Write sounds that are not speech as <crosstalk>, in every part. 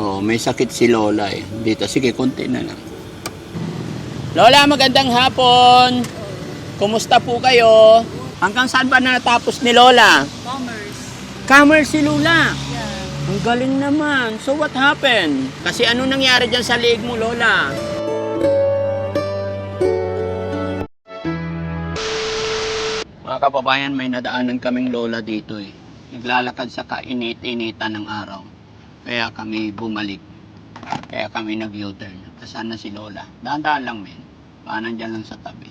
Oh, may sakit si Lola eh. Dito, sige, konti na lang. Lola, magandang hapon. Kumusta po kayo? Hanggang saan ba natapos ni Lola? Commerce. Camera si Lola. Yeah. Ang galing naman. So what happened? Kasi ano nangyari dyan sa liig mo, Lola? Mga kababayan, may nadaanan kaming Lola dito eh. Naglalakad sa kainit-initan ng araw. Kaya kami bumalik. Kaya kami nag-U-turn. Kasana si Lola. Dahan-dahan lang, men. Baka nandyan lang sa tabi.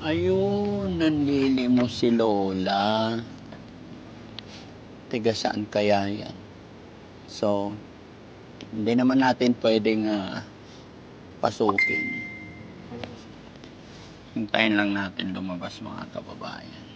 Ayun, nanlili mo si Lola. Tiga saan kaya yan? So, hindi naman natin pwedeng ah, pasukin. Hintayin lang natin lumabas mga kababayan.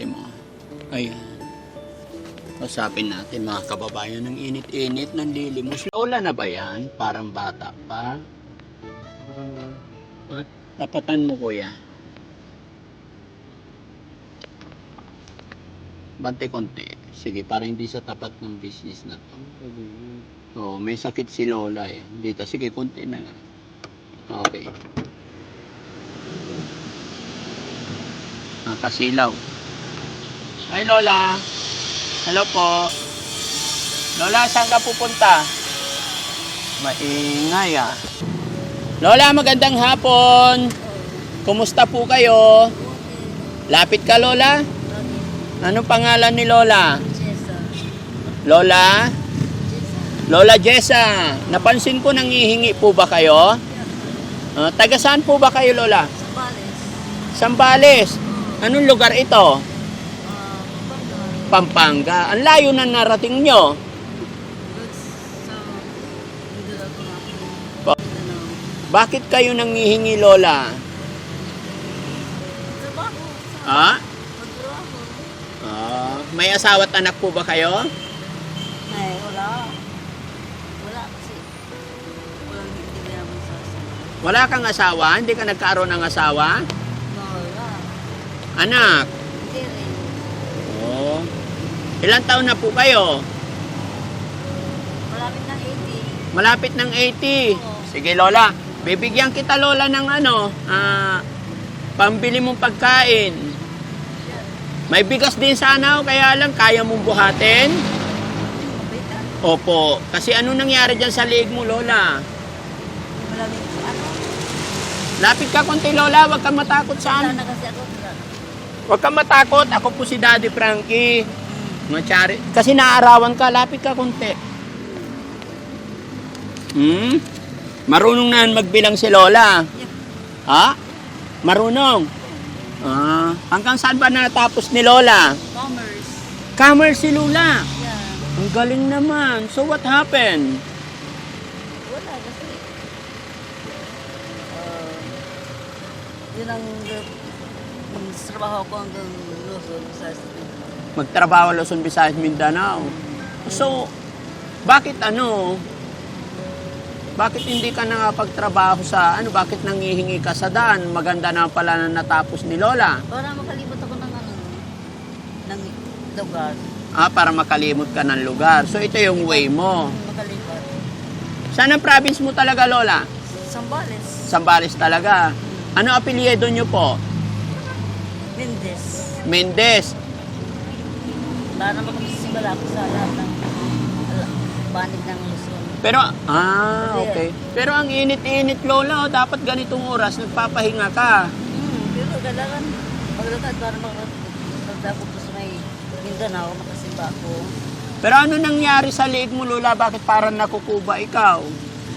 Bante mo. Ayan. Usapin natin mga kababayan ng init-init ng lilimos. Lola na ba yan? Parang bata pa. What? Tapatan mo kuya. Bante konti. Sige, para hindi sa tapat ng business na to. Oo, may sakit si Lola eh. Dito, sige, konti na lang. Okay. Ah, Hi, Lola. Hello po. Lola, saan ka pupunta? Maingay ah. Lola, magandang hapon. Kumusta po kayo? Lapit ka, Lola? Anong pangalan ni Lola? Jessa. Lola? Lola Jessa, napansin ko nangihingi po ba kayo? Ah, taga saan po ba kayo, Lola? Sambales. Sambales. Anong lugar ito? Pampanga. Ang layo na narating nyo. Bakit kayo nangihingi, Lola? Trabaho. Ah? Magtrabaho. Ah, may asawa at anak po ba kayo? Ay, wala. Wala kasi. Walang hindi sa asawa. Wala kang asawa? Hindi ka nagkaroon ng asawa? Wala. Anak? Ilang taon na po kayo? Malapit na 80. Malapit ng 80. Sige, Lola. Bibigyan kita, Lola, ng ano, ah, pambili mong pagkain. May bigas din sana, oh, kaya lang kaya mong buhatin. Opo. Kasi ano nangyari dyan sa liig mo, Lola? Malamig sa ano? Lapit ka konti, Lola. Huwag kang matakot Wala saan. na kasi ako. Wala. Huwag kang matakot. Ako po si Daddy Frankie. Mga chari. Kasi naarawan ka. Lapit ka konti. Hmm? Marunong na magbilang si Lola. Ha? Marunong. Ah, hanggang saan ba natapos ni Lola? Commerce. Camera si Lola. Yeah. Ang galing naman. So what happened? Wala kasi. Uh, yun ang trabaho ko hanggang Luzon, Visayas. Magtrabaho Luzon, Visayas, Mindanao. So, bakit ano? Bakit hindi ka nakapagtrabaho sa ano? Bakit nangihingi ka sa daan? Maganda na pala na natapos ni Lola. Para makalimot ako ng ano, ng lugar. Ah, para makalimot ka ng lugar. So, ito yung way mo. Makalipat. Saan ang province mo talaga, Lola? Sambales. Sambales talaga. Ano apelyido nyo po? Mendes. Mendez. Para naman kami sisimula ako sa lahat ng ala- banig ng Luzon. Pero, ah, okay. Pero ang init-init, Lola, oh, dapat ganitong oras, nagpapahinga ka. Hmm, pero kailangan maglakad para makapagdako ko sa may Mindanao, makasimba ako. Pero ano nangyari sa liig mo, Lola? Bakit parang nakukuba ikaw?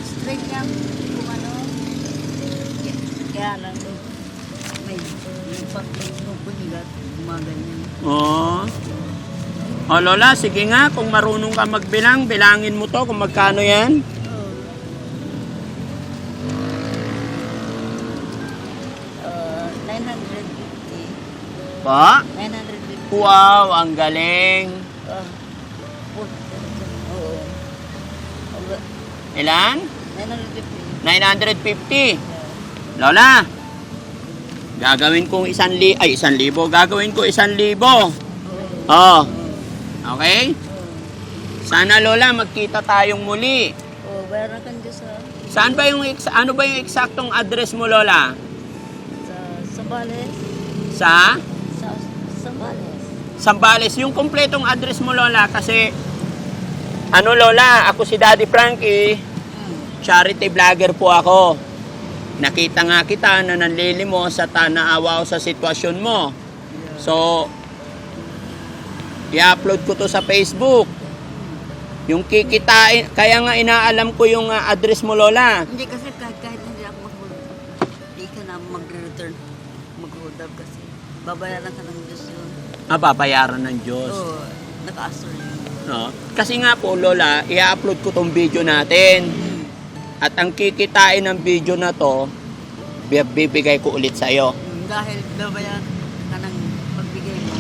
Straight lang kung ano. Kaya, kaya lang may may pag nung buligat, gumaganyan. Oo. Oh, o Lola, sige nga, kung marunong ka magbilang, bilangin mo to kung magkano yan. Uh, 950. Pa? 950. Wow, ang galing. Oh. Oo. Ilan? 950. 950. Lola, gagawin kong isang li... Ay, isang libo. Gagawin ko isang libo. Oo. Oh, oh okay? Sana Lola, magkita tayong muli. Oo, bayaran ka dyan sa, Saan ba yung, ex- ano ba yung eksaktong address mo Lola? sa, sa Bales. Sa? Sa, sa Bales. Sambales, yung kompletong address mo Lola kasi ano Lola, ako si Daddy Frankie, charity vlogger po ako. Nakita nga kita na nanlili mo sa tanaawa ko sa sitwasyon mo. So, i-upload ko to sa Facebook. Yung kikitain, kaya nga inaalam ko yung ah, address mo Lola. Hindi kasi kahit, kahit hindi ako mag hindi ka na mag-return. Mag-hold up kasi. Babayaran ka ng Diyos yun. Ah, babayaran ng Diyos. Oo, naka-assure yun. No? Kasi nga po Lola, i-upload ko tong video natin. Hmm. At ang kikitain ng video na to, bi- bibigay ko ulit sa'yo. Hmm, Dahil babayaran ka ng pagbigay mo.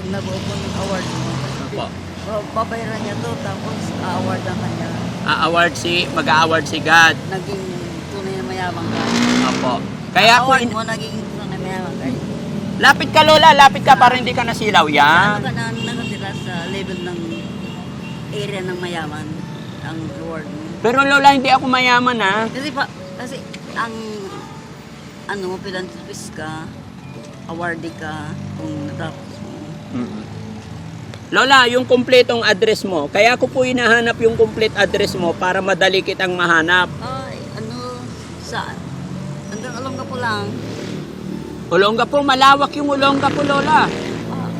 Pag nabuo yung award mo, Opo. ba- babayaran niya to tapos a-award ang kanya. A-award si, mag-award si God. Naging tunay na mayabang ka. Opo. Kaya po, award in- mo naging tunay na mayabang ka. lapit ka Lola, lapit ka para hindi ka nasilaw. Ano Yan. ka na nakatira sa level ng area ng mayaman ang award mo? Pero Lola, hindi ako mayaman ha. Kasi pa, kasi ang ano mo, philanthropist ka, awardee ka, kung natapos mo. Lola, yung kumpletong address mo, kaya ko po hinahanap yung complete address mo para madali kitang mahanap. Ay, ano, saan? Hanggang ka po lang. Olonga po, malawak yung Olonga po, Lola. Ah,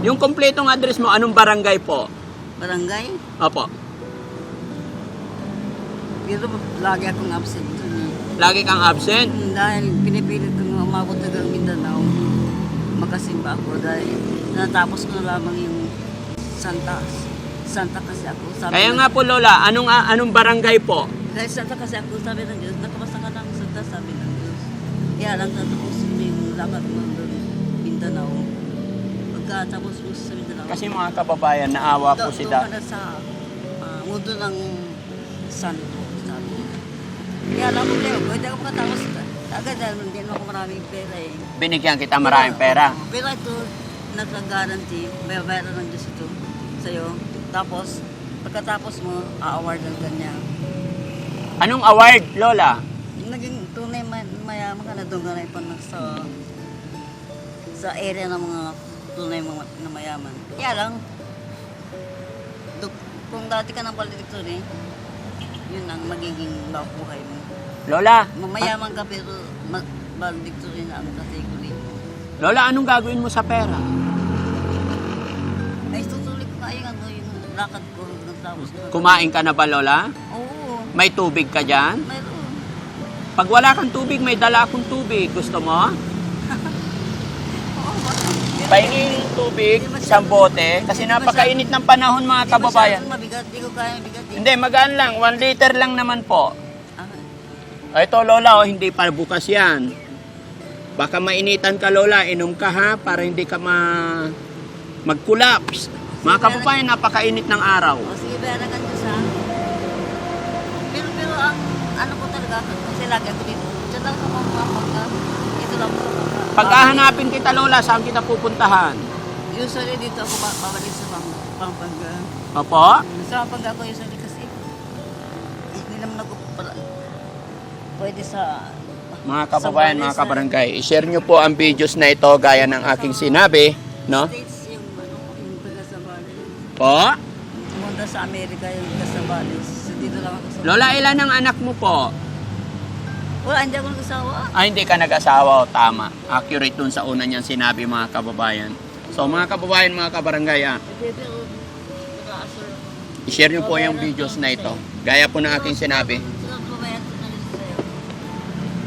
Yung kumpletong address mo, anong barangay po? barangay? Opo. Pero lagi akong absent dun eh. Lagi kang absent. Hmm, Dahil pinipilit kong umabot hanggang Mindanao, makasimba ako dahil natapos ko na lamang yung Santa. Santa kasi ako. Sabi Kaya ng- nga po, Lola, anong, ah, anong barangay po? Dahil Santa kasi ako, sabi ng Diyos, nakabasa ka ng Santa, sabi ng Diyos. Kaya lang tatapusin mo yung lakad mo doon, Mindanao. Pagkatapos mo sa Mindanao, Kasi mga kababayan, naawa po doon- si doon Da. na sa ah, mundo ng Santo, sabi. Kaya lang problema, pwede ako makatapos agad dahil hindi naman ako maraming pera eh. Binigyan kita maraming pera. Pero ito, nagka-guarantee, may bayaran ng Diyos ito sa'yo. Tapos, pagkatapos mo, a-awardan ka niya. Anong award, Lola? Naging tunay man, mayaman ka na doon ka na ipan sa sa area ng mga tunay mga na mayaman. Kaya lang, duk, kung dati ka ng valedictory, eh, yun ang magiging buhay mo. Lola, Mamayaman ka pero mag, valedictory na ang category mo. Lola, anong gagawin mo sa pera? Ay, tutuloy ko yung, ano, yung lakad ko tapos. Kumain ka na ba, Lola? Oo, May tubig ka dyan? mayroon. Pag wala kang tubig, may dala akong tubig. Gusto mo? <laughs> Oo, bakit? Pahingin yung tubig, isang bote. Kasi napakainit ng panahon, mga Di kababayan. mabigat, di ko kaya bigat. eh. Hindi, magaan lang. One liter lang naman po. Ah, Ito, Lola, oh, hindi pa bukas yan. Baka mainitan ka, Lola. Inom ka, ha? Para hindi ka ma... mag-collapse. Mga kababayan, napakainit ng araw. O sige, ka dyan sa... Pero, pero ang ano ko talaga, kasi lagi ako dito. Diyan lang sa mga pagka. Ito lang sa pagka. Pagkahanapin kita, Lola, saan kita pupuntahan? Usually dito ako ba- babalik sa pang, Pampanga. Opo? Sa Pampanga ako usually kasi hindi naman ako pala pwede sa Mga kababayan, mga kabarangay, i-share nyo po ang videos na ito gaya ng aking sinabi, no? States yung ano, yung taga. Po? Pumunta sa Amerika yung taga sa Bales. So, dito lang ako sa Lola, ilan ang anak mo po? Wala, hindi ako nag-asawa. Ah, hindi ka nag-asawa o tama. Accurate dun sa una niyang sinabi mga kababayan. So mga kababayan, mga kabarangay, ah, i-share nyo po yung videos na ito. Gaya po ng aking sinabi.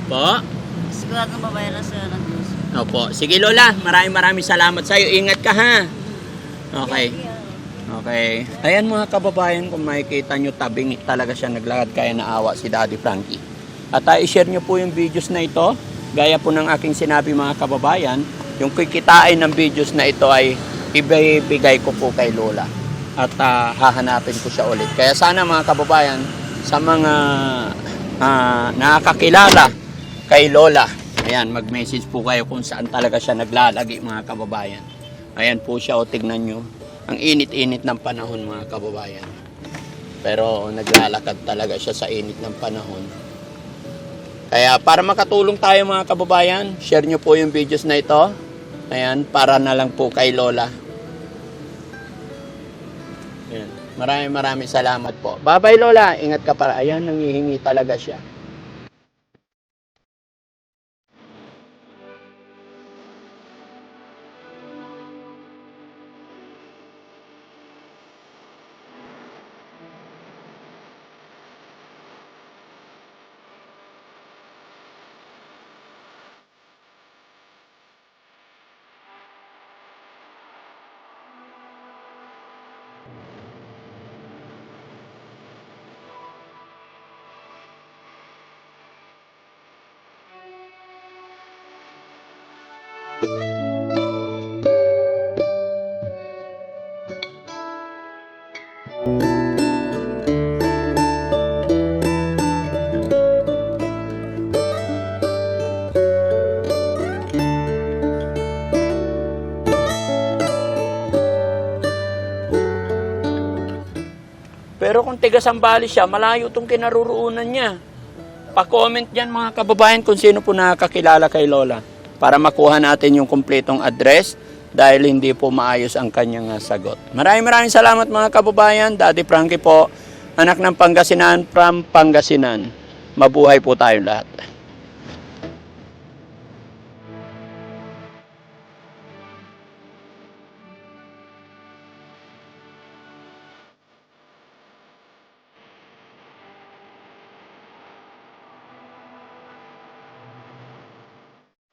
Po? Sigurado babayaran sa'yo ng Diyos. Opo. Sige Lola, maraming maraming salamat sa iyo. Ingat ka ha. Okay. Okay. Ayan mga kababayan, kung makikita nyo, tabing talaga siya naglakad kaya naawa si Daddy Frankie. At uh, i-share nyo po yung videos na ito gaya po ng aking sinabi mga kababayan, yung kikitain ng videos na ito ay ibibigay ko po kay Lola at ah, hahanapin ko siya ulit. Kaya sana mga kababayan, sa mga ah, nakakakilala kay Lola, ayan, mag-message po kayo kung saan talaga siya naglalagi mga kababayan. Ayan po siya, o tignan nyo. Ang init-init ng panahon mga kababayan. Pero naglalakad talaga siya sa init ng panahon. Kaya para makatulong tayo mga kababayan, share nyo po yung videos na ito. Ayan, para na lang po kay Lola. Ayan. Maraming maraming salamat po. Bye-bye Lola, ingat ka para. Ayan, nangihingi talaga siya. Pero kung tiga Sambales siya, malayo itong kinaruroonan niya. Pa-comment dyan mga kababayan kung sino po nakakilala kay Lola para makuha natin yung kumpletong address dahil hindi po maayos ang kanyang ah, sagot. Maraming maraming salamat mga kababayan. Daddy Frankie po, anak ng Pangasinan from Pangasinan. Mabuhay po tayong lahat.